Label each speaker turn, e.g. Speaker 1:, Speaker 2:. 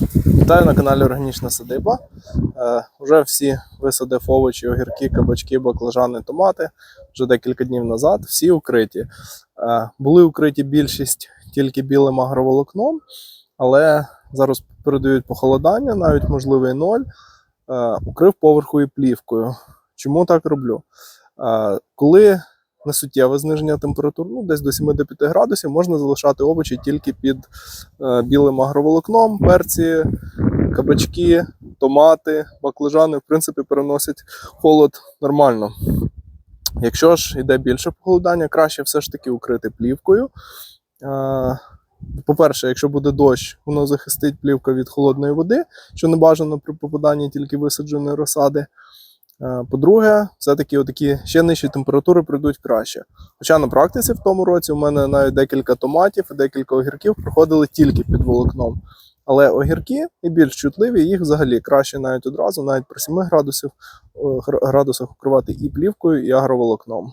Speaker 1: Вітаю на каналі Органічна Садиба. Е, вже всі висадив овочі, огірки, кабачки, баклажани, томати вже декілька днів назад. Всі укриті. Е, були укриті більшість тільки білим агроволокном, але зараз передають похолодання, навіть можливий ноль. Е, укрив поверховою плівкою. Чому так роблю? Коли несуттєве зниження температур, ну десь до 7-5 градусів, можна залишати овочі тільки під е, білим агроволокном, перці, кабачки, томати, баклажани, в принципі, переносять холод нормально. Якщо ж йде більше похолодання, краще все ж таки укрити плівкою. Е, По-перше, якщо буде дощ, воно захистить плівка від холодної води, що не бажано при попаданні тільки висадженої розсади. Е, По-друге, все-таки такі ще нижчі температури прийдуть краще. Хоча на практиці в тому році у мене навіть декілька томатів і декілька огірків проходили тільки під волокном. Але огірки і більш чутливі, їх взагалі краще навіть одразу, навіть при 7 градусів, е, градусах укривати і плівкою, і агроволокном.